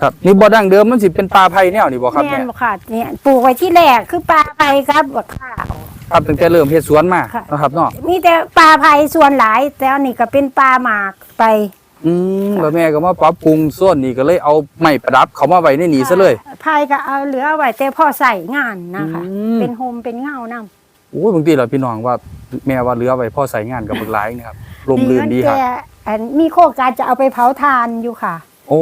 ครับนี่บ่ดั้งเดิมมันสิเป็นปลาไผ่แนวนี่บ่ครับแม่แม่นบ่ค่ะเนี่ยปลูกไว้ที่แรกคือปลาไผ่ครับบักข้าว ครับตั้งแต่เริ่มเฮ็ดสวนมาค่ะ นะครับเนาะมีแต่ปลาไผ่ส่วนหลาย แต่อันนี้ก็เป็นปลาหมากไปอืมแล้วแม่ก็มาปรับปรุงส่วนนี้ก็เลยเอาไม้ประดับเขามาไว้ในนี้ซะเลย ไผ่ก็เอาเหลือเอาไว้แต่พอใส่งานนะคะ อืม เป็นโฮมเป็นเงานํโอ้ยบางทีเราพี่น้องว่าแม่ว่าเหลือไว้พ่อใส่งานกับเบิกหลายนะครับลมลื่นดีครับแกอันมีโครงการจะเอาไปเผาทานอยู่ค่ะ โอ้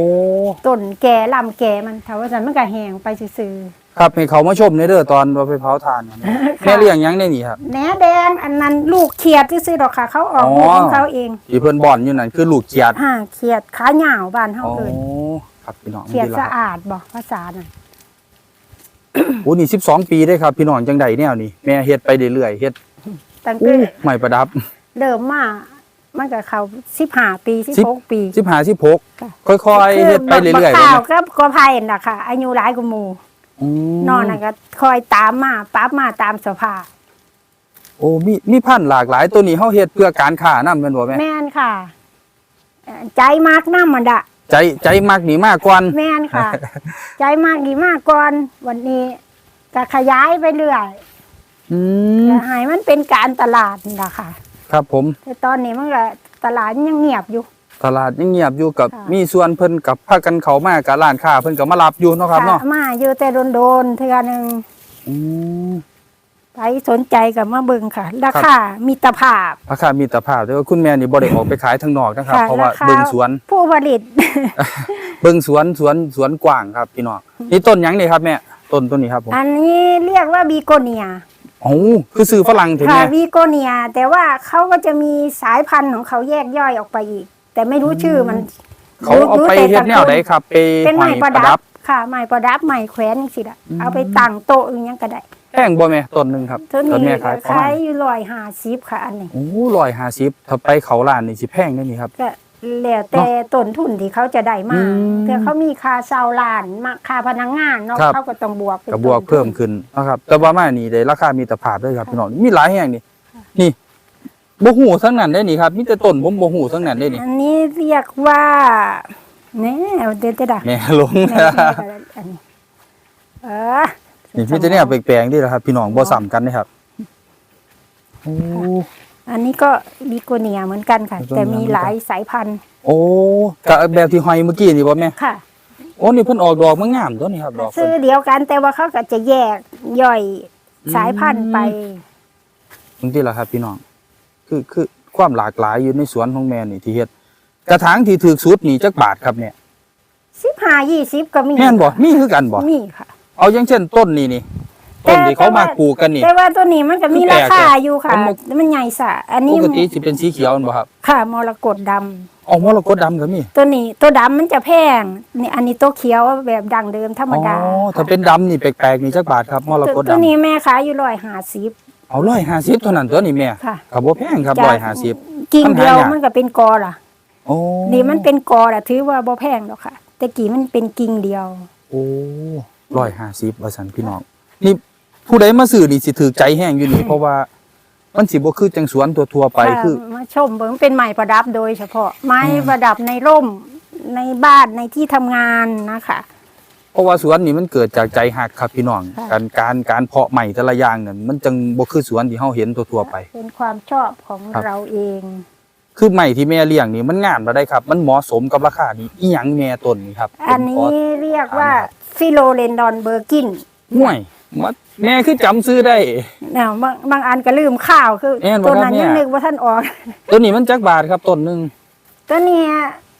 ต้นแก่ลำแก่มันถ้าว่าจันมันก็แห้งไปซื่อครับให้เขามาชมในเด้อตอนว่าไปเผาทานกันแม่เลี้ยงหยังในนี่ครับๆแหนแดงอันนั้นลูกเขียดซื่อๆดอกค่ะ เขาออกอ๋อลูกของเขาเองที่เพิ่นบ่อนอยู่นั่นคือลูกเกียดห่าเขียดขาเหยาวบ้านเฮาอ๋อเอิ้นครับพี่น้องเขียดนี่สะล่ะครับอาดบ่ภาษาน่ะโอ้นี่12 ปีได้ครับ พี่น้องจังไดแนวนี่แม่เฮ็ดไปเรื่อยๆเฮ็ดตั้งอู้แต่ ไม้ประดับเริ่มมา มันก็เขา15ปี16ปี15 16ค่ะค่อยๆเฮ็ดไปเรื่อยๆบัเลยกข้าวนะก็ก็ไผ่น่ะค่ะอายุหลายกว่าหมู่อืมนอนน่ะก็คอยตามมาปรับมาตามสภาพโอ้มีมีพันธุ์หลากหลายตัวนี้เฮาเฮ็ดเพื่อการค้านำแม่นบ่แม่แม่นค่ะเอ่อใจมากน้ำมันดะใจใจมักนี่มากกว่าแม่นค่ะ ใจมากดีมากก่อนวันนี้ก็ขยายไปเรื่อยอืมก็ให้มันเป็นการตลาดนี่ล่ะค่ะ ครับผม แต่ตอนนี้มันก็ตลาดยังเงียบอยู่ ตลาดยังเงียบอยู่กับค่ะ มีส่วนเพิ่นกับพากันเขามากับร้านค้าเพิ่นก็มารับอยู่เนาะครับเนาะมาอยู่แต่โดนๆเทื่อหนึงอืมไปสนใจกับมาเบิ่งค่ะ ราครับคามิตรภาพราคามีตรภาพแต่ว่าคุณแม่นี่บ่ได้ออกไปขายทางนอกนะครับ ค่ะเพราะว่าราคาเบิ่งสวนผู้ผลิต เบิ่งสวนสวนสวนกว้างครับพี่น้องนี่ต้นหยังนี่ครับแม่ต้นต้นนี้ครับผมอันนี้เรียกว่าบีโกเนีย โอ้คือซื้อฝรั่งเถอะค่ะแม่วีโกเนีย แต่ว่าเขาก็จะมีสายพันธุ์ของเขาแยกย่อยออกไปอีก แต่ไม่รู้ชื่อมันเขาเอาไปเฮ็ดแนวใดครับไปเป็นห้ไม้อยปประระดัดับบค่ะไม้ประดับไม้แขวนนี่สิละอืมเอาไปตั้งโต๊ะอย่างยังก็ได้แพงบ่แม่ต้นหนึงครับต้นต้นนี้แม่ขายประมาขายณอยู่ร้อยห้าสิบค่ะอันนี้โอ้150ถ้าไปเขาร้านนี่สิแพงแน่นี่ครับ ก็ แล้วแต่ต้นทุนที่เขาจะได้มาอืมแต่เขามีค่าเช่าร้านมาค่าพนักงานเนาะครับ เขาก็ต้องบวกป็นก็บวกต้นทุน เพิ่มขึ้นนะครับ แต่ว่ามานี่ได้ราคามีตรภาพด้วยครับพี่น้องมีหลายแห่งนี่นี่บ่ฮู้ทั้งนั้นได้นี่ครับมีแต่ต้นผมบ่ฮู้ทั้งนั้นได้นี่อันนี้เรียกว่าเนี่ยเดี๋ยวจะด่าแม่ลงแม่อันนี้เออนี่มีแต่เนี่ยแปลกๆนี่แหละครับ พี่น้องบ่ซ้ำกันนะครับโอ้ อันนี้ก็บีโกเนียเหมือนกันค่ะบีโกเนียแต่มีหลายสายพันธุ์ โอ้กะแบบที่หอยเมื่อกี้นี่บ่แม่ค่ะ โอ้นี่เพิ่นออกดอกมางามตัวนี้ครับดอกซื้เพิ่อนเดียวกันแต่ว่าเขาก็จะแยกย่อยสายพันธุ์ไปตรงที่ล่ะครับ พี่น้อง คือคือความหลากหลายอยู่ในสวนของแม่นี่ที่เฮ็ดกระถางที่ถูกสุดนี่จักบาทครับเนี่ยสิบห้ายี่สิบก็มีแม่นบ่มีคือกันบ่มีค่ะ เอาอย่างเช่นต้นนี่นี่ ต้นที่เขามาปลูกกันนี่ แต่ว่าตัวนี้มันก็มีคือแปลรากคาอะอยู่ค่ะผมบอกมันใหญ่สะอันนี้ปกติสิเป็นสีเขียวนั่นบ่ครับค่ะมรกตดำอ๋อมรกตดำก็มีตัวนี้ตัวดำมันจะแพงนี่อันนี้ตัวเขียวแบบดังเดิมธรรมอ๋อดาถ้าเป็นดำนี่แปลกๆนี่จักบาทครับมรตัวกตตัวดำนี้แม่ขายอยู่ร้อยห้าสิบ เอา150เท่านั้นตัวนี้แม่ค่ะก็บ่แพงครับ150กิ่งเดียวมันหายากมันก็เป็นกอล่ะโอ้นี่มันเป็นกอล่ะถือว่าบ่แพงหรอกค่ะ แต่กี่มันเป็นกิ่งเดียว โอ้150ว่าซั่นพี่น้องนี่ ผู้ใดมาซื้อนี่สิถือใจแห้งอยู่นี่ เพราะว่ามันสิบ่คือจังสวนทั่วๆไปค่ะคือ มาชมเบิ่งเป็นไม้ประดับโดยเฉพาะ ไม้ประดับในร่มในบ้านในที่ทำงานนะคะ เพราะว่าสวนนี่มันเกิดจากใจหักครับพี่น้อง ค่ะ การการการเพาะใหม่แต่ละอย่างเนี่ยมันจังบ่คือสวนที่เฮาเห็นทั่วๆไป เป็นความชอบของครับ เราเอง คือใหม่ที่แม่เลี้ยงนี่มันงามบ่ได้ครับ มันเหมาะสมกับราคานี้อีหยังแม่ต้นนี่ครับอันนี้เรียกว่าฟิโลเรนดอนเบอร์กิน ห่วย มัดแม่คือจำซื้อได้ เนี่ยบางบางอันก็ลืมข้าวคือแม่นบ่ตัวนั้นครับเนี่ยยังนึกว่าท่านออก ตัวนี้มันจักบาทครับต้นหนึง ตัวเนี้ย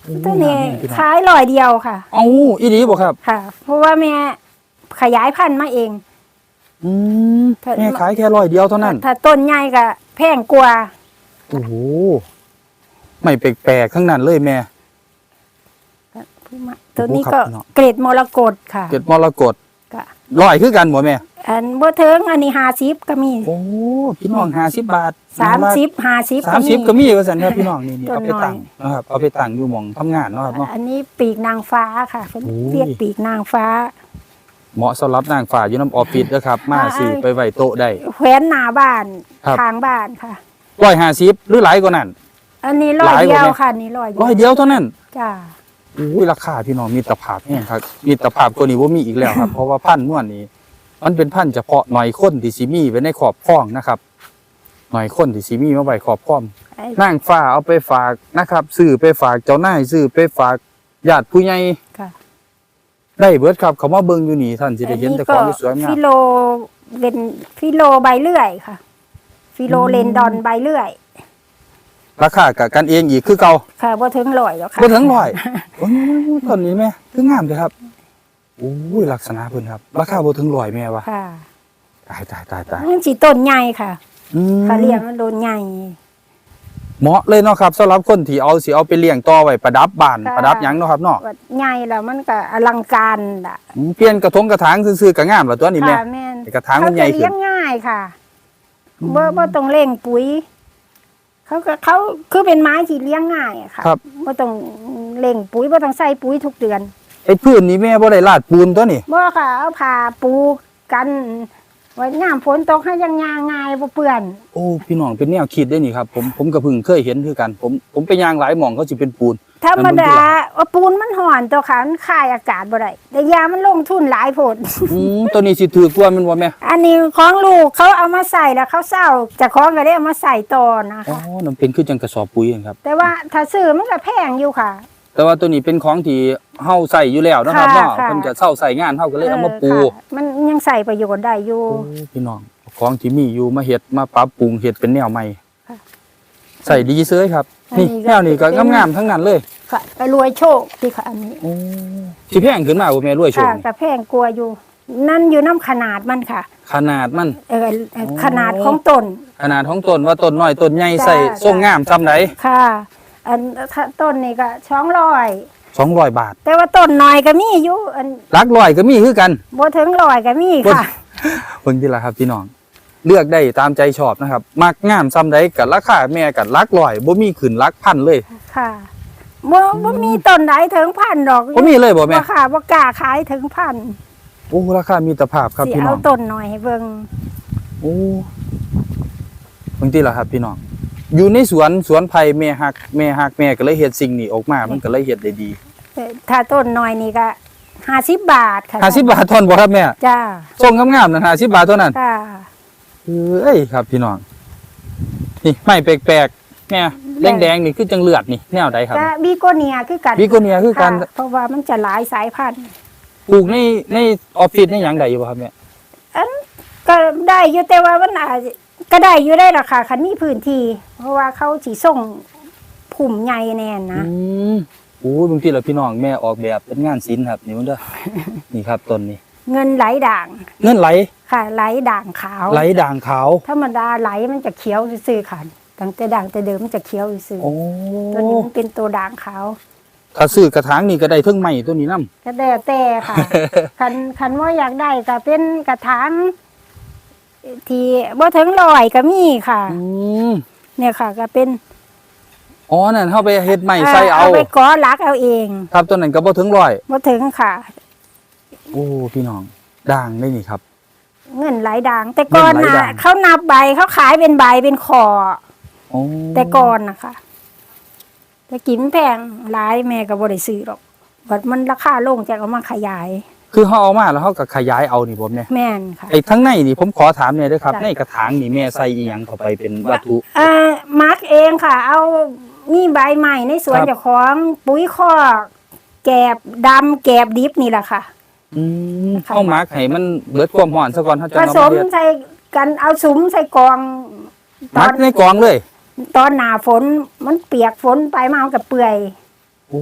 โอ้ตัวนี้งามพี่น้อง ขายร้อยเดียวค่ะ เอ้าอีหลีบ่ครับค่ะ เพราะว่าแม่ขยายพันธุ์มาเอง อืมถ้า แม่ขายแค่ร้อยเดียวเท่านั้นถ้าต้นใหญ่ก็แพงกว่าโอ้โหไม่แปลกๆทั้งนั้นเลยแม่ ตัวนี้ครัก็บพี่น้อง เกรดมรกตค่ะ เก็ดมรกต ก็ร้อยคือกันบ่แม่ อันบ่เทิงอันนี้ห้าสิบก็มีโอ้พี่น้อง50บาทสามสิบห้าสิบสามสิบก็มีว่าซั่นครับพี่น้องนี่นี่ต้เอานไปน้อยตั้งนะครับเอาไปตั้งอยู่หม่องทำงานเนาะครับเนาะอันนี้ปีกนางฟ้าค่ะเขาโอ้ยเรียกปีกนางฟ้า เหมาะสำหรับนางฟ้าอยู่น้ำออฟฟิศนะครับ มาอ่าซื้อไปไว้โต๊ะได้แขวนหน้าบ้านครับทางบ้านค่ะร้อยห้าสิบหรือหลายกว่านั้นอันนี้ร้อยหลายกเดีว่ายวไหมค่ะนี่ร้อยร้อยเดียวเท่านั้นจ้าโอุ้ยราคาพี่น้องมีตรภาพแห้งครับ มีตรภาพตัวนี้ว่ามีอีกแล้วครับ เพราะว่าพันธุ์ม่วนนี้ มันเป็นพันธุ์เฉพาะหน่อยคนที่สิมีไว้ในขอบคล้องนะครับ หน่อยคนที่สิมีมาไว้ขอบคล้องไอ้นางฟ้าเอาไปฝากนะครับซื้อไปฝากเจ้านายซื้อไปฝากญาติผู้ใหญ่ค่ะได้เบิดครับเขามาเบิ่งอยู่นี่ท่านสิได้เห็นแต่ของที่สวยงามฟิโลเป็นฟิโลใบเลื่อยค่ะ ฟิโลอืมเลนดอนใบเลื่อย ราคากับกันเองอีกคือเก่าค่ะบ่ถึงร้อยแล้วค่ะบ่ถึงร้อยโอ้ยต้นนี้แม่คืองามเลยครับโอ้ยลักษณะเพิ่นครับ ราคาบ่ถึงร้อยแม่วะค่ะตายตายตายตายมันสิต้นใหญ่ค่ะอืมเขาเลี้ยงมันโดนใหญ่เหมาะเลยเนาะครับสำหรับคนที่เอาสิเอาไปเลี้ยงต่อไว้ประดับบ้านค่ะประดับหยังเนาะครับเนาะว่าใหญ่แล้วมันก็อลังการล่ะอืมเปลี่ยนกระทงกระถางซื่อๆก็งามแล้วตัวนี้แม่ค่ะแม่นไอ้กระถางมันใหญ่เขาจะขึ้เลี้ยนงง่ายค่ะบ่บ่ต้องเร่งปุ๋ย เขาก็เขาคือเป็นไม้ที่เลี้ยงง่ายอะค่ะครับ บ่ต้องเร่งปุ๋ยบ่ต้องใส่ปุ๋ยทุกเดือนไอ้พื้นนี้แม่บ่ได้ลาดปูนตัวนี้บ่ค่ะเอาผ้าปูกันไว้ยามฝนตกให้ยังยางง่ายบ่เปื้อน โอ้พี่น้องเป็นแนวคิดได้นี่ครับผมผมก็เพิ่งเคยเห็นคือกัน ผมผมไปย่างหลายหม่องเขาสิเป็นปูน ธรรมมันดาว่าปูนมันห่อนตัวค่ะมันคายอากาศบ่ได้แต่ยามันลงทุนหลายโพดอืมตัวนี้สิถือกว่าแมันบ่แม่อันนี้ของลูกเขาเอามาใส่แล้วเขาเศร้าเจะของก็ได้เอามาใส่ต่อนะอ๋อคะมันเป็นคือจังกระสอบปุ๋ยครับ แต่ว่าถ้าซื้อมันก็แพงอยู่ค่ะ แต่ว่าตัวนี้เป็นของที่เฮาใส่อยู่แล้วเนาะครับค่ะเนาะค่ะเพิ่นจะเซาใส่งานเฮาก็เลยเอามาปูออค่ะมันยังใส่ประโยชน์ได้อยู่โอ้พี่น้องของที่มีอยู่มาเฮ็ดมาปรับปรุงเฮ็ดเป็นแนวใหม่ค่ะใส่ดีเซ้ยครับอั นนี้นี่ก็แนวนี้ก็เป็นงามๆทั้งนั้นเลยค่ะไปรวยโชคที่ค่ะ อันนี้โอ้สิแพงขึ้นมาบ่แม่รวยโชคค่ะนี่กระแพงกลัวอยู่ นั่นอยู่น้ำขนาดมันค่ะ ขนาดมันเออเอ่อโอ้ขนาดของต้นขนาดของต้นว่าต้นน้อยต้นใหญ่จ้าใส่ทรงจ้างงามซำใดค่ะ อันถ้าต้นนี่ก็ช่องร้อย200บาท แต่ว่าต้นน้อยก็มีอยู่อันหลักร้อยก็มีคือกันบ่ถึงร้อยก็มีค่ะเพิ่นที่ละครับพี่น้อง เลือกได้ตามใจชอบนะครับ มักงามซ้ำใดกับราคาแม่กับลักลอยบ่มีขึ้นลักพันเลยค่ะบ่บ่มีต้นไหนถึงพันดอกบ่มีเลยบ่แม่บ่ค่ะบ่กล้าขายถึงพันโอ้ราคามีตรภาพครับสิพี่น้เอาองต้นหน่อยให้เบิ่งโอ้บางทีล่ะครับ พี่น้องอยู่ในสวนสวนไผ่แม่ฮักแม่ฮักแม่ก็เลยเฮ็ดสิ่งนี้ออกมา มันก็เลยเฮ็ดได้ดีเอ่อถ้าต้นหน่อยนี่ก็50บาทค่ะ50บาทเทอนบ่ครับแม่จ้าส่งงามๆนั่น50บาทเท่านั้นค่ะ เอ้ยครับพี่น้องนี่ไม้แปลกๆแม่แดงๆนี่คือจังเลือดนี่แนวใดครับก็บีโกเนียคือกันบิโกเนียคือกันค่ะเพราะว่ามันจะหลายสายพันธุ์ปลูกในในออฟฟิศในหยังได้อยู่บ่ครับแม่ก็ได้อยู่แต่ว่ามันอาจจะก็ได้อยู่ได้ราคาคันมีพื้นที่เพราะว่าเขาสิส่งผุ่มใหญ่แน่นนะอืมโอ้ยบางทีเราพี่น้องแม่ออกแบบเป็นงานศิลป์ครับนี่มันเด้อนี่ครับต้นนี้ เงินไหลด่าง เงินไหลค่ะ ไหลด่างขาว ไหลด่างขาว ธรรมดาไหลมันจะเขียวซื่อๆค่ะตั้งแต่ด่างแต่เดิมมันจะเขียวซื่อโอ้ๆตัวนี้มันเป็นตัวด่างขาวถ้าซื้อกระถางนี่ก็ได้เทั้งไม้ตัวนี้นํก็แต่แต่ค่ะ คันคันว่าอยากได้ก็เป็นกระถางที่บ่ถึงร้อยก็มีค่ะอืมเนี่ยค่ะ ก็เป็นอ๋อนั่นเฮาไปเฮ็ดไม้ใส่เอาไปกอลักเอาเอง ครับตัวนั้นก็บ่ถึงร้อยบ่ถึงค่ะ โอ้พี่น้องด่างได้นี่ครับ เงินไหลด่าง แต่ก่อนเงินไหลน่ะด่าง เขานับใบเขาขายเป็นใบเป็นคอโอ้แต่ก่อนนะคะแต่กินแพงหลายแม่ก็บ่ได้ซื้อหรอกบัดมันราคาลงจากเอามาขยาย คือเฮาเอามาแล้วเฮาก็ขยายเอานี่ผมเนี่ยแม่นค่ะ ไอ้ทั้งในนี่ผมขอถามหน่อยเด้อครับ จ้ะ ในกระถางนี่แม่ใส่อีหยังเข้าไปเป็นวัตถุ เอ่อมาร์กเองค่ะ เอามีใบใหม่ในสวนครับ เจ้าของปุ๋ยคอกแกบดำแกบดิบนี่แหละค่ะ อืมค่ะเฮามักให้มันเบิดความร้อนซะก่อนเฮาจะผเอาสมามเฮ็ดใส่กันเอาสุมใส่กองตมัอกนในกองเลย ตอนหนาฝนมันเปียกฝนไปมามันกับเปื่อยโอ้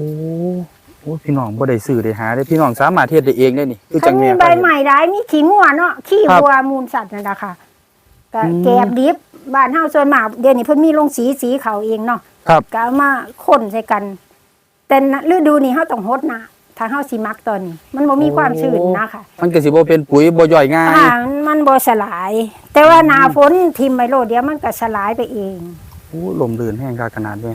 โอ้พี่น้องบ่ได้ซื้อได้หาได้พี่น้องสามารถเฮ็ดได้เองได้นี่คือคัจันงมีแม่ ใบก็เฮ็ดใหม่ได้มีขี้งัวเนาะขี้ครับวัวมูลสัตว์นั่นแหละค่ะก็อืม แกบดิบบ้านเฮาส่วนมากเดี๋ยวนี้เพิ่นมีโรงสีสีเขาเองเนาะครับ ก็เอามาคนใส่กัน แต่ณฤดูนี้เฮาต้องฮดนะ ถ้าเฮาสิมักตอนนี้มันบ่มีความชื้นนะคะมันก็สิบ่เป็นปุ๋ยบ่ย่อยง่าย อ่ามันบ่สลาย แต่ว่าหน้าฝนทิ่มไปโลดเดียวมันก็สลายไปเอง โอ้ลมลื่นแห้งคักขนาดแม่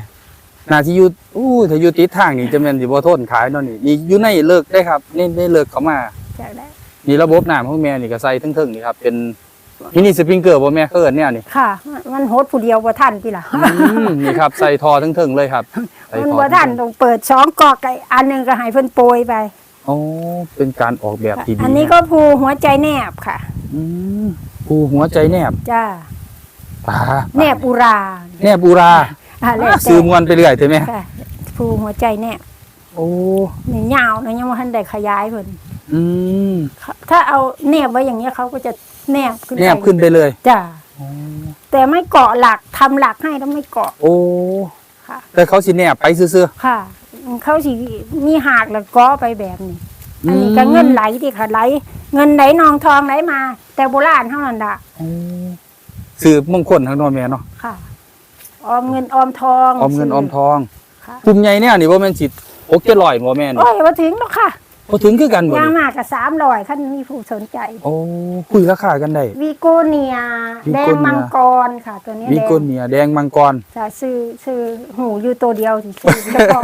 น่าสิอยู่อู้ถ้าอยู่ติดทางนี่จะแม่นสิบ่ทนขายเนาะนี่นี่อยู่ในเลิกได้ครับนี่ได้เลิกเข้ามา จากได้ นี่ระบบน้ำของแม่นี่ก็ใส่เทึงๆนี่ครับเป็น มินิสปริงเกอร์บ่แม่เอิ้นเนี่ยนี่ค่ะ มันโหดผู้เดียวบ่ทันพี่ล่ะอืมนี่ครับใส่ทอถึงๆเลยครับใส่มันทอบ่ทันต้องเปิดสองกอกไอ้อันหนึงก็ให้เพิ่นโปรยไป โอ้เป็นการออกแบบที่ดีอันนี้ก็ภูหัวใจแนบค่ะ อืมปูหัวใจแนบจ้าปลาแนบอุราแนบอูราอ่าแล้วแต่ซื้อมวนไปเรื่อยใช่ไหมค่ะภูหัวใจแนบโอ้นี่ยาวนะยังบ่ทันได้ขยายเพิ่นอืม ถ้าเอาแนบไว้อย่างเงี้ยเขาก็จะ แนบขึ้นไปแนบขึ้นไปเลยจ้าแต่ไม่เกาะหลักทำหลักให้แล้วไม่เกาะโอ้ค่ะ แต่เขาสิแนบไปซื่อค่ะ เขาสิมีหากแล้วเกาะไปแบบนี้ ๆอันนี้ก็เงินไหลดิค่ะไหล เงินไหลนองทองไหลมา แต่โบราณเท่านั้นละโอ้ซื้อมงคลทางโนอนแม่เนาะค่ะ ออมเงินออมทองออมเงินออมทองค่ะกลุ่มใหญ่เนี่ยนี่ว่าแม่นสิโอเคลอยบ่แม่นโอ้ยว่าถึงแล้วค่ะ บ่ถึงคือกันบ่ยางนี่มากกับสามร้อยขั้นมีผู้สนใจโอ้คุยราคากันได้วีโกเนียวีแดโกงเนียมังกรค่ะ ตัวนี้มีแดงก้นเนีย แดงมังกรจะซื้อซื้อหูอยู่ตัวเดียวสิซื้อเฉพาะ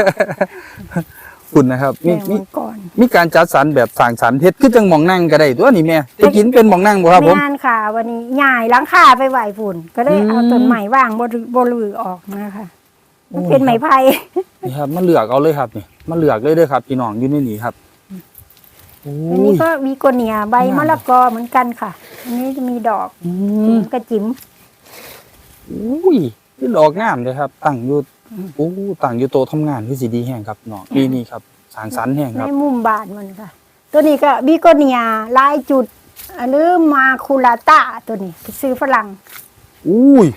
คุณนะครับแดมีงมีมังกรมีการจัดสรรแบบสร้างสรรค์เฮ็ดคือจังหมองนั่งก็ได้ตัวนี้แม่จะกินเป็นหมองนั่งบ่ครับผมงานค่ะ วันนี้ย้ายหลังคาไปไหวฝุ่น ก็เลยเอาอืมต้นใหม่ว่างบริบริออกนะคะมันโอ้เป็นไม้ไผ่นี่ครับมาเลือกเอาเลยครับนี่มาเลือกเลยเด้อครับพี่น้องอยู่ในนี้ครับโอ้อันนี้ยก็วีโกเนียใบมะละกอเหมือนกันค่ะ อันนี้จะมีดอกอืจิ๋มมกระจิ๋มอุ้ยนี่ดอกงามเลยครับ ตั้งอยู่โอ้ตั้งอยู่โตะทำงานคือสิดีแห้งครับน้องปีนี้ครับสร้างสรรค์แห้งในครับ มุมบานมันค่ะ ตัวนี้ก็วีโกเนียลายจุดหรือมาคูลาต้าตัวนี้ไปซื้อฝรั่ง อุ้ย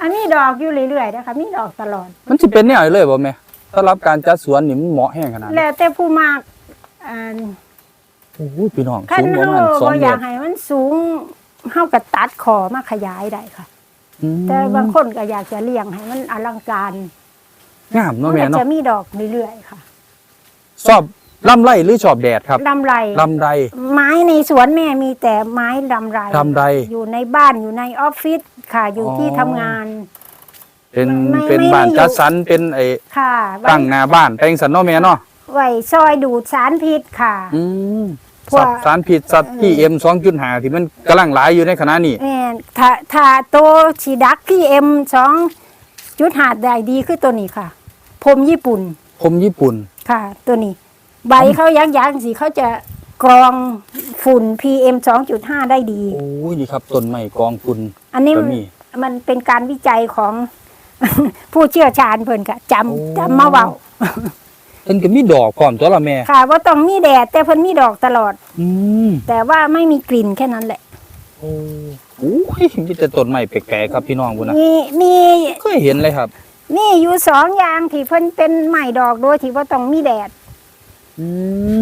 อันนี้ดอกอยู่เรื่อยๆนะคะมีดอกตลอด มันสิเป็นแนวนี้เลยบ่แม่สำหรับการจัดสวนนี่มันเหมาะแห้งขนาดนี้แล้วแต่ผู้มาก อ่าโอ้ยพี่น้องขั้นสูงประเฮามาณสองบ่เมอยากตรให้มันสูงเฮาก็ตัดคอมาขยายได้ค่ะ อืมแต่บางคนก็อยากจะเลี้ยงให้มันอลังการงามมัเนาะนแม่ก็เนาะจะมีดอกเรื่อยๆค่ะชอบลำไรหรือชอบแดดครับลำไร ลำไร ไม้ในสวนแม่มีแต่ไม้ลำไรลำไรอยู่ในบ้านอยู่ในออฟฟิศค่ะ อยู่ที่ทำงาน เป็นไม่เป็นไม่บ้านไม่อยู่ จัดสรรเป็นไอ้ค่ะไว้ตั้งหน้าบ้านแปลงสันเนาะแม่เนาะ ไว้ซอยดูดสารพิษค่ะ อืมพวกสัตว์สารพิษสัตว์ที่เอ็มสองจุดห้าที่มันกำลังหลายอยู่ในขณะนี้แม่นถ้าถ้าโตชีดักพี่เอ็มสองจุดหาดได้ดีคือตัวนี้ค่ะพรมญี่ปุ่นคมญี่ปุ่น ค่ะ ตัวนี้ ใบเขายักยักๆสิเขาจะกรองฝุ่น PM 2.5 ได้ดี โอ้ยนี่ครับต้นไม้กองคุณ อันนี้ก็มันมีมันเป็นการวิจัยของ ผู้เชี่ยวชาญเพิ่นค่ะจโอ้ำจำมาเว้า เพิ่นก็มีดอกพร้อมตัวละแม่ ค่ะว่าต้องมีแดดแต่เพิ่นมีดอกตลอด อืมแต่ว่าไม่มีกลิ่นแค่นั้นแหละ โอ้โอ้ยมีแต่ต้นไม้แปลกๆครับพี่น้องพุ่นนะมีมีเคยเห็นเลยครับ มีอยู่สองอย่างที่เพิ่นเป็นใหม่ดอกโดยที่ว่าต้องมีแดดอื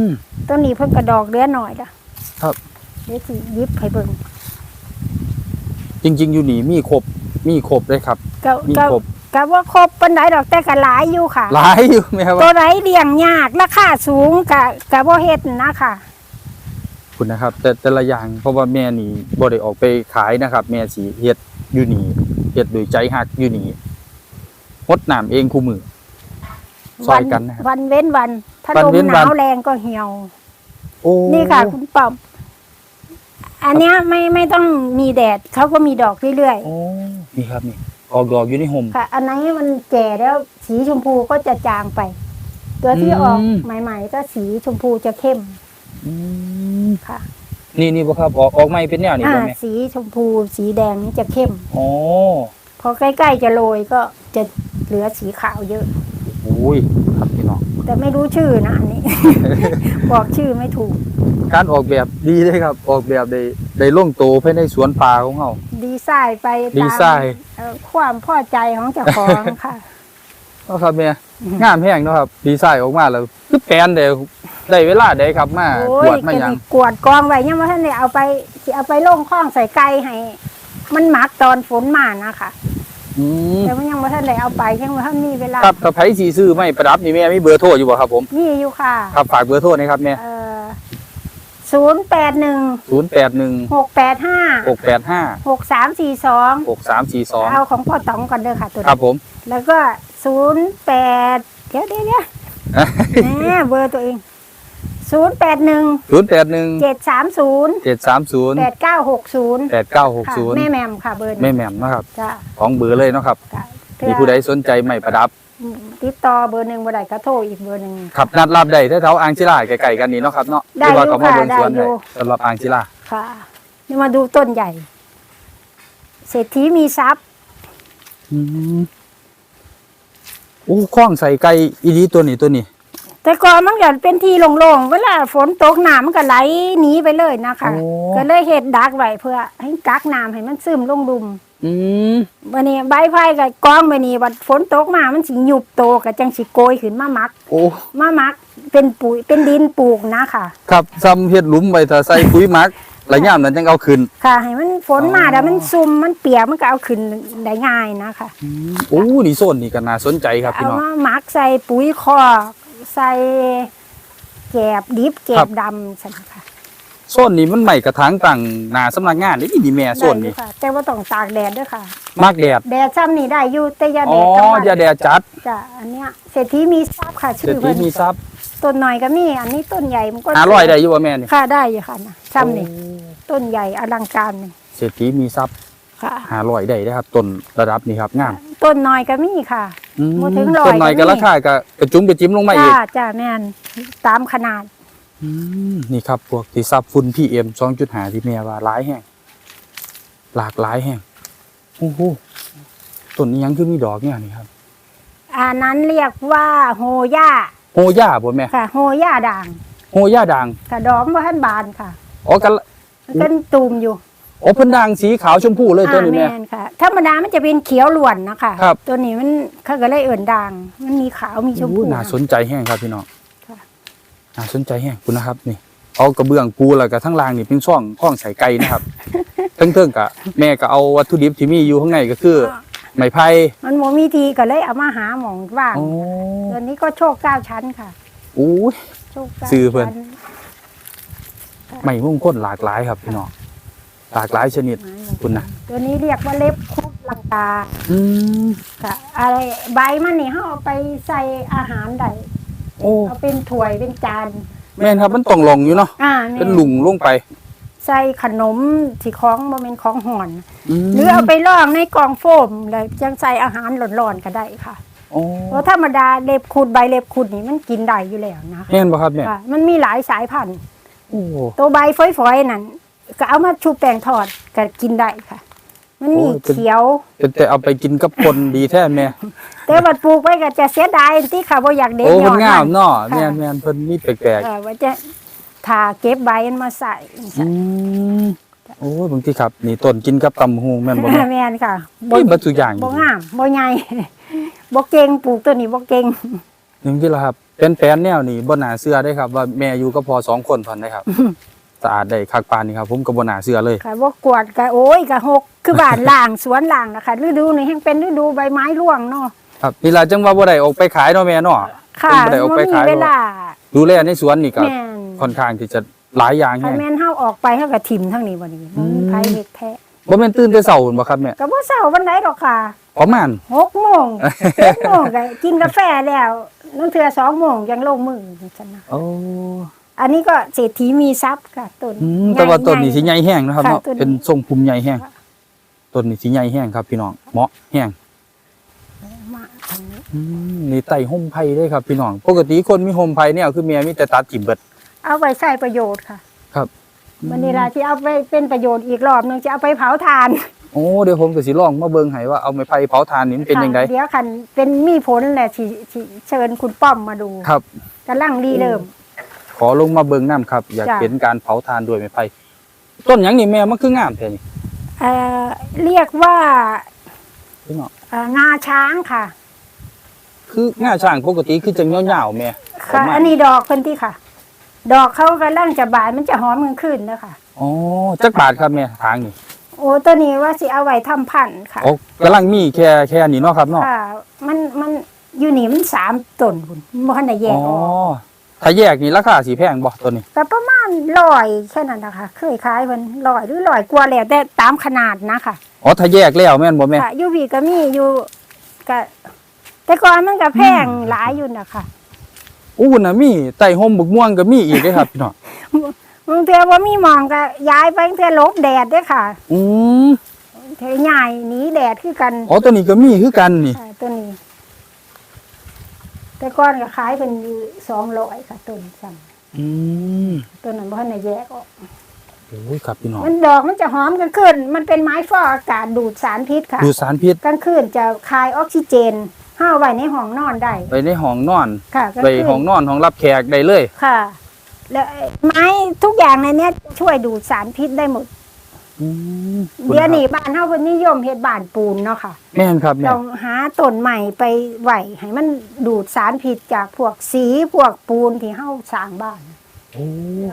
ม ต้นนี้เพิ่นกระดอกเหลือหน่อยละครับ เดี๋ยวสิหยิบให้เบิ่งจริง ๆ อยู่นี่มีครบมีครบเลยครับ ก็มีก็ครบ ก็ว่าครบปานใดดอกแต่ก็หลายอยู่ค่ะ หลายอยู่แม่ตัว่าวไหนเลี้ยงยากราคาสูงกะกะบ่เฮ็ดนะค่ะคุณนะครับ แต่แต่ละอย่างเพราะว่าแม่นี่บ่ได้ออกไปขายนะครับ แม่สิเฮ็ดอยู่นี่เฮ็ดโดยใจฮักอยู่นี่งดน้ำเองคู่มือซอยกันนะครับวันเว้นวันถ้าวันลมเว้นหวันาวนแรงก็เหี่ยวโอ้นี่ค่ะ คุณป้อมอันเนี้ยไม่ไม่ต้องมีแดดเขาก็มีดอกเรื่อยโอ้นี่ครับนี่ ออกดอกอยู่ในห่มๆค่ะ อันไหนมันแก่แล้วสีชมพูก็จะจางไป ตัวที่อืมออกใหม่ ๆ ก็สีชมพูจะเข้มอืมค่ะ นี่นี่บ่ครับออกออกไม่เป็นแนวนี้อ่าบ่แม่สีชมพูสีแดงนี่จะเข้มอ๋อพอใกล้ๆจะโรยก็จะเหลือสีขาวเยอะโอ้ยครับพี่น้อง แต่ไม่รู้ชื่อนะอันนี้ บอกชื่อไม่ถูก การออกแบบดีเลยครับ ออกแบบได้ได้ลงโตภายในสวนป่าของเฮาดีไซน์ไปดีตามไซน์ เอ่อความพอใจของเจ้าของค่ะ เนาะครับแม่งามแฮงเนาะครับ ดีไซน์ออกมาแล้วคือแปลนได้ได้เวลาได้ครับมาโอ้ตรยวจมาหยังกวดกองไว้ยังว่าท่านได้เอาไปสิเอาไปลงคล้องใส่ไก่ให้ มันหมักตอนฝนมานะคะ อืมแต่ว่ายังว่าท่านได้เอาไปยังว่าท่านมีเวลาครับถ้าไผสิซื้อไม้ประดับนี่แม่มีเบอร์โทรอยู่บ่ครับผมมีอยู่ค่ะครับฝากเบอร์โทรหนะครับแม่เอ่อศูนย์แปดหนึ่ง081หกแปดห้า685หกสามสี่สอง6342เอาของพ่อต๋องก่อนเด้อค่ะตัวครันี้บผม แล้วก็ศูนย์แปดเดี๋ยวเดี๋ยวเดี๋ยว แหมเบอร์ตัวเอง0 ศูนย์แปดหนึ่งศูนย์แปดหนึ่งเจ็ดสามศูนย์เจ็ดสามศูนย์แปดเก้าหกศูนย์แปดเก้าหกศูนย์แม่แหมมค่ะเบอร์แม่แหม่มนะครับจ้ะของเบอร์เลยเนาะครับจ้ะมีผู้ใดสนใจไม่ประดับอืมติดต่อเบอร์หนึ่งบ่ได้ก็โทรอีกเบอร์หนึ่งขับนัดรับได้ถ้าเท้าอ่างศิลาไกลๆกันนี่เนาะครับเนาะได้หรือว่าอยู่เขามาเบิ่งค่ะสวนได้ได้อยู่สำหรับอ่างศิลาค่ะนี่มาดูต้นใหญ่ เศรษฐีมีทรัพย์อืมโอ้คล้องใส่ไก่อีดีตัวนี้ตัวนี้ แต่ก่อนมันก็เป็นที่โล่งๆเวลาฝนตกน้ำมันก็ไหลหนีไปเลยนะคะ โอ้ ก็เลยเฮ็ดดักไว้เพื่อ ให้กักน้ำให้มันซึมลงดุมอืมวันนี้ใบไผ่ก็กองไปนี่บัดฝนตกมามันสิหยุบโตก็จังสิโกยขึ้นมามัก โอ้มามักเป็นปุ๋ยเป็นดินปลูกนะค่ะ ครับซ้ำเฮ็ดหลุมไว้ถ้าใส่ปุ๋ยหมักระยามนั้นจังเอาขึ้น ค่ะให้มันฝนมาอ๋อ แล้วมันซุ่มมันเปียกมันก็เอาขึ้นได้ง่ายนะคะ โอ้นี่โซนนี่ก็น่าสนใจครับพี่เอาน้อง มามักใส่ปุ๋ยคอก ใส่แกบดิบแกครับบ ดำใช่ไหมคะโซนนี้มันใหม่กระถางตั้งหน้าสำนักงานนี่นี่แม่โซนได้อนี้ยู่ค่ะ แต่ว่าต้องตากแดดด้วยค่ะ มากแดดแดดซ้ำนี่ได้อยู่แต่อยาอ๋แดอดกลางวันอย่าแดดจัดจ้ะอันเนี้ยเศรษฐีมีทรัพย์ค่ะ เศรชื่ษอฐีเพิ่นมีทรัพย์ต้นหน่อยก็มี อันนี้ต้นใหญ่มันก็หาร้อยได้อยู่บ่แม่นี่ค่ะได้อยู่ค่ะนะซ้ำนี่ต้นใหญ่อลังการนี่เศรษฐีมีทรัพย์ค่ะ หาร้อยได้เด้อครับต้นระดับนี้ครับงาม ต้นหน่อยก็มีค่ะอืมบ่ถึงร้อยต้นหน่อยก็ก็มีราคาก็กระจุ้มกระจิ้มลงมาอีกจ้าจ้าแม่นตามขนาดอืมนี่ครับพวกที่ซับฝุ่น PM 2.5ที่แม่ว่าหลายแห่ง หลากหลายแห่งโอ้โหต้นนี้ยังคือมีดอกเนี่ยนี่ครับอันนั้นเรียกว่าโฮย่าโฮย่าบ่แม่ค่ะโฮย่าด่างโฮย่าด่างค่ะดอกบ่ทันบานค่ะอ๋อกันมันเป็นตูมอยู่ อ๋อเพิ่นด่างสีขาวชมพูเลยตัวอ่านี้แม่แม่นค่ะธรรมดามันจะเป็นเขียวล้วนนะคะ ครับ ตัวนี้มันเขาก็เลยเอิ่นด่าง มันมีขาวมีชมพู โอ้น่าสนใจแห้งครับพี่น้องค่ะ น่าสนใจแห้งคุณนะครับนี่เอากระเบื้องปูแล้วก็ทั้งรางนี่เป็นช่องข้องใส่ไก่นะครับเทิงๆกะแม่ก็เอาวัตถุดิบที่มีอยู่ข้างในก็คือไม้ไผ่มันโมมีทีก็เลยเอามาหาหมองว่างอ๋อตัวนี้ก็โชคเก้าชั้นค่ะ โอ้ย โชคเก้าซื้อเพิ่น ชั้นไม้มงคลหลากหลายครับพี่น้อง หลากหลายชนิดไม้มงลคุณนะตัวนี้เรียกว่าเล็บคุดลังกาอืมค่ะอะไรใบมันนี่เขาเอาไปใส่อาหารได้โอ้เอาเป็นถ้วยเป็นจานแม่นครับมันต้องลองอยู่เนาะอ่าแม่เป็นหลุงลงไป ใส่ขนมที่ของโมเมนของห่อนมหรือเอาไปล่องในกล่องโฟมแล้วจังใส่อาหารหล่อนๆก็ได้ค่ะ โอ้เพราะธรรมดาเล็บขูดใบเล็บขูดนี่มันกินได้อยู่แล้วนะคะแม่นบ่ครับแม่ค่ะมันมีหลายสายพันธุ์ โอ้ตัวใบฝอยๆนั่น ก็เอามาชุบแป้งทอดก็กินได้ค่ะ มันมีเขียวแต่แต่เอาไปกินกับคนดีแท้แม่แต่บัดปลูกไว้ก็จะเสียดายที่ค่ะบ่อยากเด็ดโอ้ยมัอนดงามมันเนาะค่ะแม่นแม่นเพิ่นมีแปลกเออว่าจะทาเก็บใบมันมาใส่ๆอืมโอ้ยบางทีครับ นี่ต้นกินกับตำหูแม่นบ่แม่แม่นค่ะบ่มีทุกอย่างบ่งามบ่ใหญ่บ่เก่งปลูกตัวนี้บ่เก่งนึงที่ละครับเป็นแฟนแนวนี่บ่น่าเชื่อได้ครับ ว่าแม่อยู่กับพ่อสองคนพันได้ครับ สะอาดได้คักปานนี่ครับผมก็บ่น่าเชื่อเลยค่ะบ่กวาดก็โอ้ยก็หกคือบ้านล่างสวนล่างนะคะฤดูนี้แห่งเป็นฤดูใบไม้ร่วงเนาะครับนี่ล่ะจังว่าบ่ได้ออกไปขายเนาะแม่เนาะค่ะเป็นบ่ได้ออกไปบ่มีขายเวลาดูแลในสวนนี่ก็แม่นค่อนข้างที่จะหลายอย่างคัแฮนงแม่นเฮาออกไปเฮาก็ถิ่มทั้งนี้บ่นี่บ่มีไผเฮ็ดแท้บ่แม่นตื่นแต่เช้าพุ่นบ่ครับแม่ก็บ่เช้าวันไหนดอกค่ะประมาณ6โมง7โมงก็กินกาแฟแล้วนั่นเทื่อ2โมงยังลงมือจังนะโอ้ อันนี้ก็เศรษฐีมีทรัพย์ค่ะต้นอืมแต่ว่าต้นนี้สิใหญ่ใหญ่แห้งนะครับค่ะเนาะต้นนี้เป็นทรงภูมิใหญ่แห้งค่ะต้นนี้สิใหญ่แห้งครับพี่น้องเหมาะแห้งมาทางนี้อืมนี่ไต่ห่มไผ่ได้ครับพี่น้อง ปกติคนมีห่มไผ่เนี่ยคือเมียมีแต่ตัดจิ้มเบิด เอาไปใช้ประโยชน์ค่ะ ครับวันนี้ล่ะที่เอาไปเป็นประโยชน์อีกรอบหนึงจะเอาไปเผาถ่านโอ้เดี๋ยวผมก็สิลองมาเบิ่งให้ว่าเอาไม้ไผ่เผาถ่านนี่มันเป็นยังไงค่ะเดี๋ยวคันเป็นมีผลแหละที่ที่เชิญคุณป้อมมาดูครับกำลังรีเริ่ม ขอลงมาเบิ่งน้ำครับ อยากจ้ะ เห็นการเผาถ่านด้วยไม้ไผ่ต้นหยังนี่แม่มันคืองามแท้นี่เอ่อเรียกว่าพี่น้องเอ่องาช้างค่ะคือง่าช่างปกติคือจังยาวๆแม่ ค่ะ ประมาณ อันนี้ดอกเพิ่นที่ค่ะ ดอกเขากำลังจะบานมันจะหอมกลางคืนนะคะอ๋อจักบาทครับแม่ทางนี่โอ้ตัวนี้ว่าสิเอาไว้ทำพันธุ์ค่ะโอ้กำลังมีแค่แค่นี้เนาะครับเนาะค่ะ มันมันอยู่นี่มันสามต้นคุณบ่ทันได้แยอ๋กอออก ถ้าแยกนี่ราคาสีแพงบ่ตัวนี้ แต่ประมาณร้อยแค่นั้นนะคะเคยขายเพิ่นร้อยหรือร้อยกว่าแล้วแต่ตามขนาดนะคะอ๋อถ้าแยกแล้วแม่นบ่แม่ค่ะอยู่พี่ก็มีอยู่ก็แต่ก่อนมันก็แพงหลายอยู่นะคะอู้น่ะมีไต่ห่มบักม่วงก็มีอีกเด้ครับพี่น้องบางเทื่อบ่มีหมองก็ย้ายไปบางเทื่อหลบแดดเด้อค่ะอืมเทใหญ่หนีแดดคือกันอ๋อตัวนี้ก็มีคือกันนี่ค่ะตัวนี้ แต่ก่อนก็ขายเป็นอยู่สองร้อยค่ะต้นสั่งอืมต้นนั้นบ่ทันได้แยกออก โอ้ยครับพี่น้องมันดอกมันจะหอมกลางคืนมันเป็นไม้ฟอกอากาศดูดสารพิษค่ะดูสารพิษกลางคืนจะคายออกซิเจนห้าไว้ในห้องนอนได้ไปในห้องนอนค่ะกลางไปคืน ห้องนอนห้องรับแขกได้เลย ค่ะ แล้วไม้ทุกอย่างในเนี้ยช่วยดูดสารพิษได้หมด อืมเดี๋ยวนี้บ้านเฮาเพิ่นนิยมเฮ็ดบ้านปูนเนาะค่ะ แม่นครับแม่ต้องหาต้นใหม่ไปไหวให้มันดูดสารพิษจากพวกสีพวกปูนที่เฮาสร้างบ้าน โอ้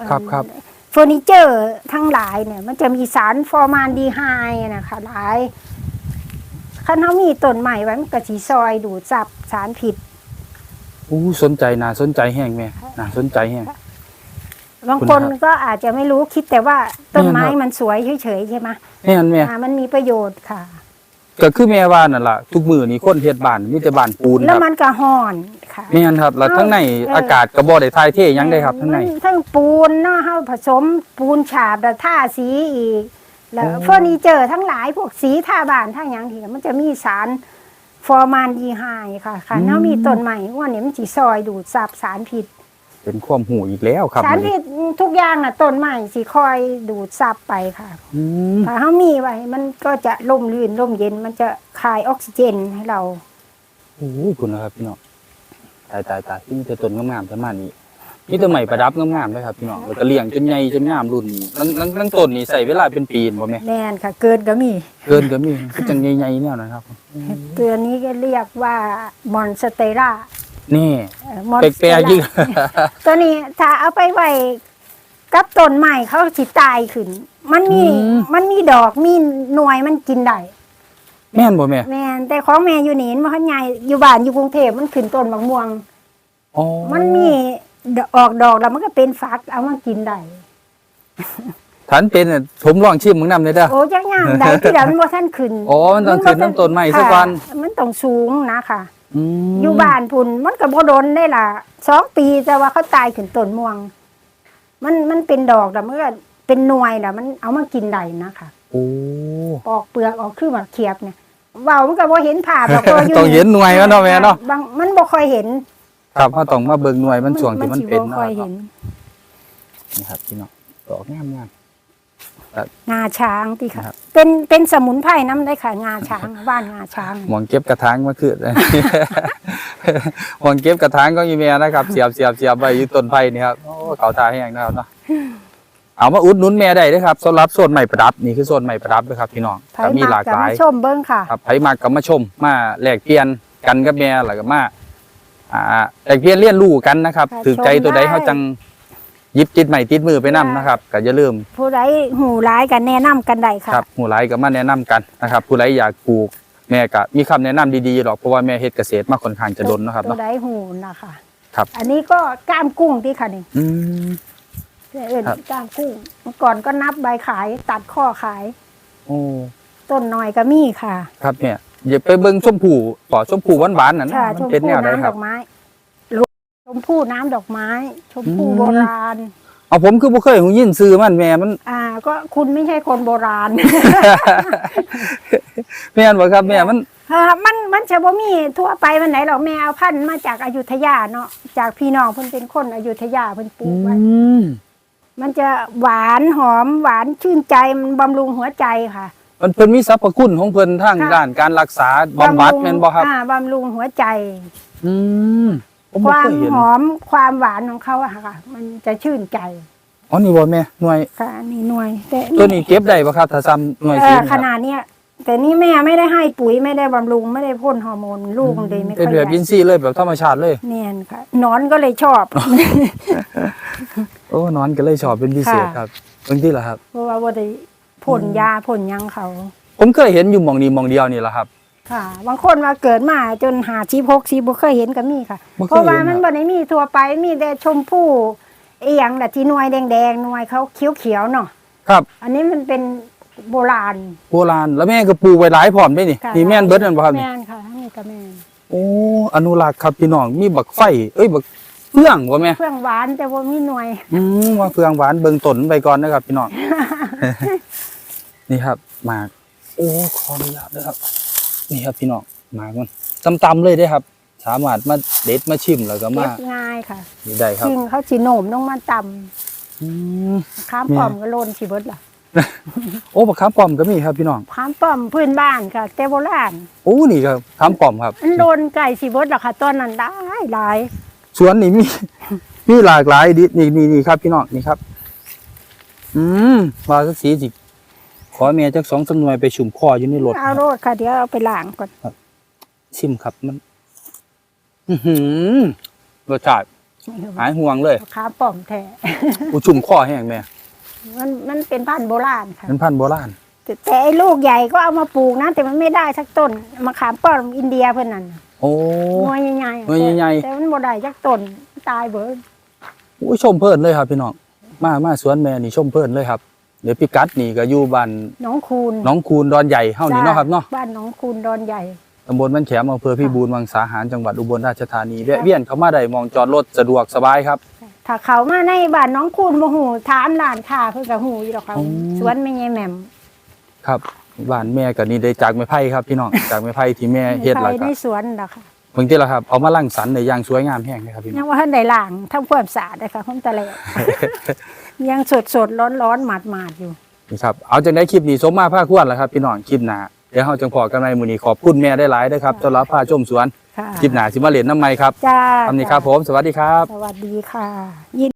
ครับครับเฟอร์นิเจอร์ทั้งหลายเนี่ย มันจะมีสารฟอร์มานดีไฮนะคะหลายคันเฮามีต้นใหม่ไว้มันก็สิซอยดูดซับสารพิษอู้สนใจน่าสนใจแห้งแม่น่าสนใจแห้ง บางคุณคนครับก็อาจจะไม่รู้คิดแต่ว่าต้นไม้แม่นครับมันสวยเฉยๆใช่ไหมแม่นแม่อ่ามันมีประโยชน์ค่ะ ก็คือแม่ว่านั่นล่ะทุกมื้อนี้คนเฮ็ดบ้านมีแต่บ้านปูนคแล้วรับมันก็ห่อนค่ะ แม่นครับแล้วทั้งในเอออ อากาศก็บ่ได้ทายเทหยังได้ครับทั้งใน มัทั้งปูนเนาะเฮาผสมปูนฉาบแล้วท่าสีอีก แล้วโอ้เฟอร์นิเจอร์ทั้งหลายพวกสีท่าบ้านท่าหยังที่มันจะมีสารฟอร์มานดีไฮค่ะ ค่ะเนามีต้นใหม่ว่าเนี่ยมันสิซอยดูดซับสารพิษ เป็นความหูอีกแล้วครับสารมื้อพินี้ษทุกอย่างน่ะต้นใหม่สิคอยดูดซับไปค่ะอืมถ้าเฮามีไว้มันก็จะร่มรื่นร่มเย็นมันจะคายออกซิเจนให้เรา โอ้ยคุณนะครับพี่น้องตายตายตายที่มีแต่ต้นงามๆประมาณนี้มีแต่ใหม่ประดับงามๆเลยครับพี่น้องแล้วก็เลี้ยงจนใหญ่จนงามรุ่นนี้ทั้งทั้งทั้งต้นนี่ใส่เวลาเป็นปีนบ่แม่แน่นค่ะ เกินก็มี เกินก็มีคือจังใหญ่ๆแนวนั้นครับ ตัวนี้ก็เรียกว่ามอนสเตรา นี่มอนแปลกๆยิ่ง ตัวนี้ถ้าเอาไปไว้กับต้นใหม่เขาสิตายขึ้น มันมี อืม มันมีดอกมีหน่วยมันกินได้แม่นบ่แม่แม่นแต่ของแม่อยู่นี่มันใหญ่อยู่บ้านอยู่กรุงเทพมันขึ้นต้นมะม่วง อ๋อมันมีดอกออกดอกแล้วมันก็เป็นฟักเอามากินได้ฐานเป็นน่ะผมลองชิมมึงนำเลยเด้อ โอ้จังงามได้ที่แล้วมันบ่ทันขึ้นอ๋อมันต้องขึ้นน้ำต้นใหม่สักวันค่ะมันต้องสูงนะค่ะ อืมอยู่บ้านพุ่นมันก็บ่โดนได้ล่ะสองปีแต่ว่าเขาตายขึ้นต้นม่วง มันมันเป็นดอกแล้วมันก็เป็นหน่วยแล้วมันเอามากินได้นะคะโอ้ปอกเปลือกออกคือหมากเขียบเนี่ยเว้ามันก็บ่เห็นภาพหรอกพราะยู่ต้องเห็นหน่วยแล้วเนาะแม่เนาะบางมันบ่ค่อยเห็น ครับเฮาต้องมาเบิ่งหน่วยมันช่วงที่มันเป็นสิบ่เนาะค่อยเห็นนี่ครับพี่น้องดอกงามงา ช้างที่ค่ะครับเป็นเป็นสมุนไพรน้ำได้ค่ะงาช้างบ้านงาช้างๆหมองเก็บกระถางมาคือหมองเก็บกระถางก็อีแม่นะครับเสียบเสียบเสียบไว้อยู่ต้นไผ่นี่ครับโอ้เขาทาแห้งนะครับเนาะเอามาอุดหนุนแม่ได้เด้อครับสำหรับโซนใหม่ประดับนี่คือโซนใหม่ประดับนะครับพี่น้องไผก็มีหลากหลายบชมเบิ้งค่ะครับไผมากกับมาชม มาแลกเปลี่ยนกันกับแม่แล้วก็มาอ่าแลกเปลี่ยนเรียนรู้กันนะครับค่ะถือใจชมตัวใดได้เขาจังห ยิบติดใหม่ติดมือไปนํนะครับก็อย่าลืม ผู้ใดหูร้ายกันแนะนำกันได้ค่ะครับหูหลายก็มาแนะนำกันนะครับ ผู้ใดอยากปลูกแม่ก็มีคำแนะนำดีๆหรอกเพราะว่าแม่เฮ็ดเกษตรมาค่อนข้างจะดนนะครับตัวเนาะใดหูนะคะครับ อันนี้ก็กล้ามกุ้งที่ค่ะนี่อืมเอื่นครับกล้ามกุ้งเมื่อก่อนก็นับใบขายตัดข้อขายโอ้ต้นหน่อยก็มีค่ะ ครับเนี่ยอย่าไปเบิ่งชมพู่ขอชมพู่หวานๆนั่นใช่นะชมันมเป็นแนพู่วใดคน้ำดรับอกไม้ลูกช มพู่น้ำดอกไม้ ชมพู่อืมโบราณ เอาผมคือบ่เคยหูยินซื้อมันแม่มัน อ่า ก็คุณไม่ใช่คนโบราณ แม่นบ่ครับแม่มันอ่ามันมันจะบ่มีทั่วไปมันไหนหรอกแม่เอาพันธุ์มาจากอยุธยาเนาะจากพี่น้องเพิ่นเป็นคนอยุธยาเพิ่นปลูอืกไว้ มมันจะหวานหอมหวานชื่นใจมันบำรุงหัวใจค่ะมันเพิ่นมีสรรพคุณของเพิ่นทางค่ะด้านการรักษาบำบัดรุงแม่นบ่ครับ อ่าบำรุงหัวใจ อืม ผมคบ่วาเคมยเห็นหอมความหวานของเขาอะค่ะ มันจะชื่นใจอ๋อนี่บ่แม่หน่วย ค่ะอันนี่หน่วยแต่ตัวนี้เก็บได้บ่ครับถ้าซ้ำหน่วยเอสีอนี่ขครับนาดเนี้ยแต่นี่แม่ไม่ได้ให้ปุ๋ยไม่ได้บำรุงไม่ได้พ่นฮอร์โมนลูกมันเลยไม่ค่เป็นอยแบบใหอิญ่นทรีย์เลยแบบธรรมชาติเลย เนียนค่ะหนอนก็เลยชอบ โอ้นอนก็เลยชอบเป็นพิเศษค่ะ ครับบางทีล่ะครับ เพราะว่าบ่ได้พ่นยาพ่นหยังเขา ผมเคยเห็นอยู่หม่องนี้หม่องเดียวนี่แหละครับ ค่ะ บางคนว่าเกิดมาจนหาชีพกชีบ่เคยเห็นก็มีค่ะ บ่เคยเพราะว่าเห็นมันครับบ่ได้มีทั่วไปมีแต่ชมพู่ไอ้หยังแต่ที่หน่วยแดงๆหน่วยเขาเขียวๆเนาะครับอันนี้มันเป็นโบราณ โบราณแล้วแม่ก็ปลูกไว้หลายพร้อมด้วยนี่ค่ะนี่แม่นเบิดนั่นบ่ครับนี่แม่นค่ะนี่ก็แม่นโอ้อนุรักษ์ครับพี่น้องมีบักไฟเอ้ยบักเฟื่องบ่แม่เฟื่องหวานแต่ว่ามีหน่วย อืมว่าเฟืองหวานเบิ่งต้นไปก่อนนะครับพี่น้อง นี่ครับหมาก โอ้ขออนุญาตนะครับ นี่ครับพี่น้องหมากมันตำๆเลยได้อครับ สามารถมาเด็ดมาชิมแล้วก็เก็มาบง่ายค่ะนี่ได้ครับ จริงเขาสิโหนมลงมาต่อืมำข้ามเนี่ยป้อมก็โลนสิเบิดล่ะโอ้บักขามป้อมก็มีครับพี่น้องข้ามป้อมพื้นบ้านค่ะ แต่โบราณโอ้นี่ครับขามป้อมครับ อันโลนไก่สิเบิดล่ะค่ะตอนนั้นได้หลายสวนนี่มี มีหลากหลายดินี่นี่นี่ครับ พี่น้องนี่ครับ อืมว่าสักสีสิข อเมียจักสองสำนวยไปชุ่มคออยู่ในรถเอาโลดค่ะเดี๋ยวเอาไปล้างก่อนชิมครับมันอือหือรสชาติหายห่วงเลยข้ามป้อมแท้อุชุ่มคอแห้งแม่มันมันเป็นพันธุ์โบราณค่ะเป็นพันธุ์โบราณแต่แต่ไอ้ลูกใหญ่ก็เอามาปลูกนะ แต่มันไม่ได้สักต้นมาขามป้อมอินเดียเพื่อนนั่นโอ้หน่วยใหญ่ๆหน่วยใหญ่ๆแต่มันบ่ได้สักต้นตายเบิดโอ้ยชมเพิ่นเลยครับพี่น้องมามาสวนแม่นี่ชมเพิ่นเลยครับ เดี๋ยวพิกัดนี่ก็อยู่บ้านหน้องคูณหน้องคูนดอนใหญ่เฮานี่เนาะครับเนาะบ้านหน้องคูณดอนใหญ่ตำบลบ้านแขมอำเภอพิบูลวังสาหารจังหวัดอุบลราชธานีแวะเวียนเข้ามาได้มองจอดรถสะดวกสบายครับ ถ้าเขามาในบ้านหน้องคูณบ่หูถามร้านค้าเพิ่นก็หูอยู่ดอกค่ะอ๋อสวนแม่ยายแหม่มครับบ้านแม่ก็นี่ได้จากไม้ไผ่ครับพี่น้องจากไม้ไผ่ที่แม่เฮ็ดแล้วไปก็ในสวนดอกค่ะบางทีละครับเอามาลั่งสรรค์ในอย่างสวยงามแห้งนะครับพี่น้ยัองงว่าท่านได้ล้างทำความสะอาดเลยค่ะผมตะเล ยังสดๆร้อนๆหมาดๆอยู่นี่ครับ เอาจังได้คลิปนี้สมมาภาคควรแล้วครับ พี่น้องคลิปหน้าเดี๋ยวเฮาจังพอกันในมื้อนี้ขอบคุณแม่ได้หลายเด้อครับสำหรับพาชมสวนค่ะคลิปหน้าสิมาเล่นน้ำไม้ครับจ้าทำนี้ครับผม สวัสดีครับ สวัสดีค่ะยิน